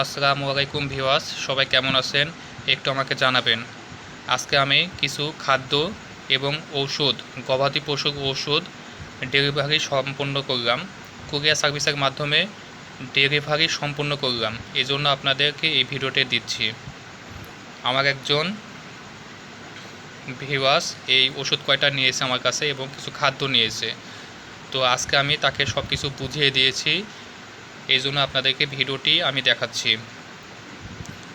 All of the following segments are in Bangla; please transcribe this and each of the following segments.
আসসালামু আলাইকুম ভিওয়াস সবাই কেমন আছেন? একটু আমাকে জানাবেন। আজকে আমি কিছু খাদ্য এবং ঔষধ, গবাদি পশুর ঔষধ ডেলিভারি সম্পন্ন করলাম। কুরিয়ার সার্ভিসের মাধ্যমে ডেলিভারি সম্পূর্ণ করলাম। এই জন্য আপনাদেরকে এই ভিডিওটি দিচ্ছি। আমার একজন ভিওয়াস এই ওষুধ কয়টা নিয়েছে আমার কাছে এবং কিছু খাদ্য নিয়েছে। তো আজকে আমি তাকে সব কিছু বুঝিয়ে দিয়েছি। এই জন্য আপনাদেরকে ভিডিওটি আমি দেখাচ্ছি।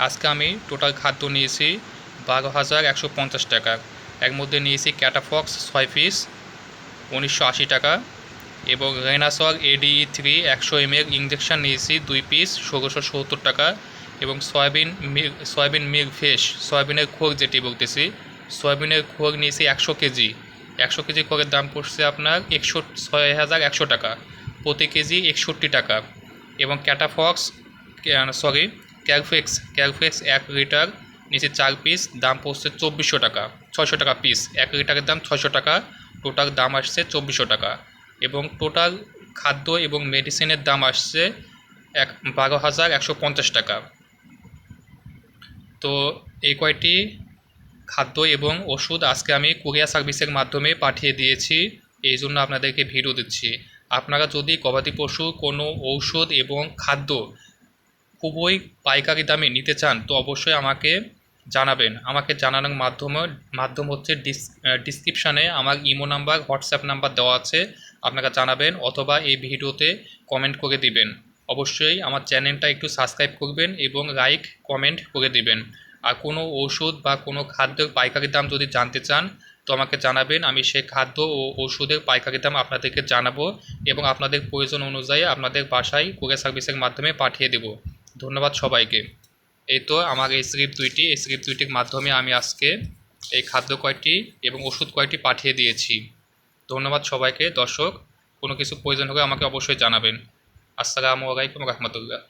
আজকে আমি টোটাল খাদ্য নিয়েছি বারো হাজার একশো পঞ্চাশ টাকা। এর মধ্যে নিয়েছি ক্যাটাফক্স ছয় পিস, উনিশশো আশি টাকা এবং রেনাসল এডিই থ্রি একশো এম এল ইঞ্জেকশন নিয়েছি দুই পিস, ষোলোশো সত্তর টাকা এবং soybean meal soybean milk fresh, সয়াবিনের খোল যেটি বলতেছি। সয়াবিনের খোল নিয়েছি একশো কেজি। একশো কেজি খোলের দাম পড়ছে আপনার একশো, ছয় হাজার একশো টাকা। প্রতি কেজি একষট্টি টাকা। এবং ক্যাটাফক্স সরি ক্যালফেক্স ক্যালফেক্স এক লিটার নিচে চার পিস দাম পড়ছে চব্বিশশো টাকা, ছয়শো টাকা পিস এক লিটারের দাম ছয়শো টাকা টোটাল দাম আসছে চব্বিশশো টাকা। এবং টোটাল খাদ্য এবং মেডিসিনের দাম আসছে এক, বারো হাজার একশো পঞ্চাশ টাকা। তো এই কয়টি খাদ্য এবং ওষুধ আজকে আমি কুরিয়ার সার্ভিসের মাধ্যমে পাঠিয়ে দিয়েছি, এই জন্য আপনাদেরকে ভিডিও দিচ্ছি। আপনারা যদি গবাদি পশু, কোনো ঔষধ এবং খাদ্য খুবই পাইকারি দামে নিতে চান, তো অবশ্যই আমাকে জানাবেন। আমাকে জানানোর মাধ্যমে, মাধ্যম হচ্ছে ডিস ডিসক্রিপশানে আমার ইমো নাম্বার, হোয়াটসঅ্যাপ নাম্বার দেওয়া আছে। আপনারা জানাবেন অথবা এই ভিডিওতে কমেন্ট করে দিবেন। অবশ্যই আমার চ্যানেলটা একটু সাবস্ক্রাইব করবেন এবং লাইক কমেন্ট করে দিবেন। আর কোনো ওষুধ বা কোনো খাদ্যের পাইকারি দাম যদি জানতে চান, তো আমাকে জানাবেন, আমি সেই খাদ্য ও ওষুধের পাইকারি দাম আপনাদেরকে জানাব এবং আপনাদের প্রয়োজন অনুযায়ী আপনাদের বাসায় কুরিয়ার সার্ভিসের মাধ্যমে পাঠিয়ে দেব। ধন্যবাদ সবাইকে। এই তো আমার এই স্ক্রিপ্ট দুইটি। এই স্ক্রিপ্ট দুইটির মাধ্যমে আমি আজকে এই খাদ্য কয়টি এবং ওষুধ কয়টি পাঠিয়ে দিয়েছি। ধন্যবাদ সবাইকে। দর্শক, কোনো কিছু প্রয়োজন হলে আমাকে অবশ্যই জানাবেন। আসসালামু আলাইকুম রহমতুল্লাহ।